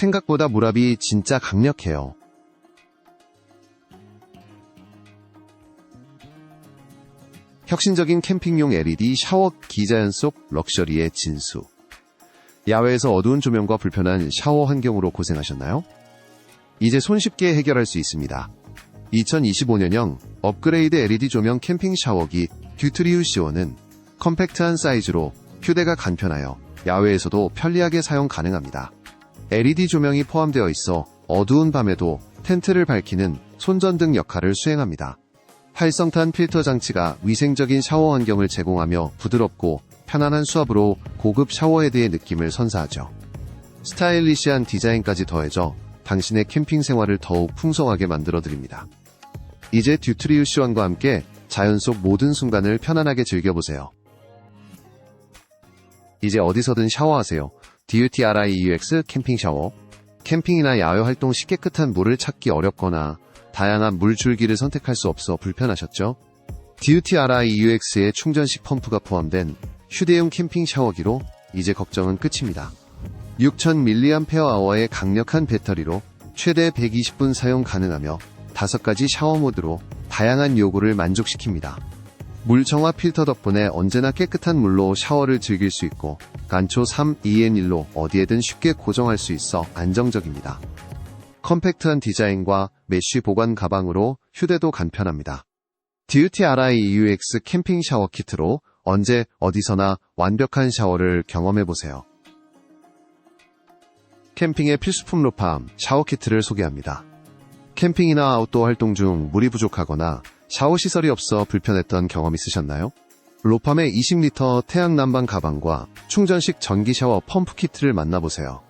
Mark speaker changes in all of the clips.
Speaker 1: 생각보다 물압이 진짜 강력해요. 혁신적인 캠핑용 LED 샤워 기자연 속 럭셔리의 진수. 야외에서 어두운 조명과 불편한 샤워 환경으로 고생하셨나요? 이제 손쉽게 해결할 수 있습니다. 2025년형 업그레이드 LED 조명 캠핑 샤워기 듀트리우 C1은 컴팩트한 사이즈로 휴대가 간편하여 야외에서도 편리하게 사용 가능합니다. LED 조명이 포함되어 있어 어두운 밤에도 텐트를 밝히는 손전등 역할을 수행합니다. 활성탄 필터 장치가 위생적인 샤워 환경을 제공하며 부드럽고 편안한 수압으로 고급 샤워헤드의 느낌을 선사하죠. 스타일리시한 디자인까지 더해져 당신의 캠핑 생활을 더욱 풍성하게 만들어드립니다. 이제 듀트리우 시원과 함께 자연 속 모든 순간을 편안하게 즐겨보세요. 이제 어디서든 샤워하세요. DUTRIEUX 캠핑 샤워. 캠핑이나 야외 활동 시 깨끗한 물을 찾기 어렵거나 다양한 물 줄기를 선택할 수 없어 불편하셨죠? DUTRIEUX의 충전식 펌프가 포함된 휴대용 캠핑 샤워기로 이제 걱정은 끝입니다. 6000mAh의 강력한 배터리로 최대 120분 사용 가능하며 5가지 샤워 모드로 다양한 요구를 만족시킵니다. 물 정화 필터 덕분에 언제나 깨끗한 물로 샤워를 즐길 수 있고 간초 3, 2N1로 어디에든 쉽게 고정할 수 있어 안정적입니다. 컴팩트한 디자인과 메쉬 보관 가방으로 휴대도 간편합니다. 듀티 RIUX 캠핑 샤워 키트로 언제 어디서나 완벽한 샤워를 경험해보세요. 캠핑의 필수품 로팜 샤워 키트를 소개합니다. 캠핑이나 아웃도어 활동 중 물이 부족하거나 샤워 시설이 없어 불편했던 경험 있으셨나요? 로팜의 20리터 태양 난방 가방과 충전식 전기 샤워 펌프 키트를 만나보세요.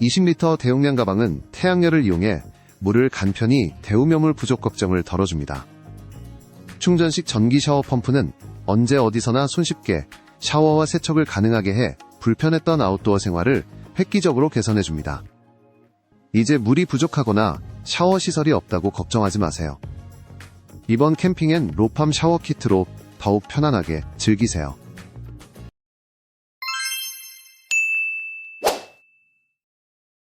Speaker 1: 20리터 대용량 가방은 태양열을 이용해 물을 간편히 데우며 물 부족 걱정을 덜어줍니다. 충전식 전기 샤워 펌프는 언제 어디서나 손쉽게 샤워와 세척을 가능하게 해 불편했던 아웃도어 생활을 획기적으로 개선해줍니다. 이제 물이 부족하거나 샤워 시설이 없다고 걱정하지 마세요. 이번 캠핑엔 로팜 샤워 키트로 더욱 편안하게 즐기세요.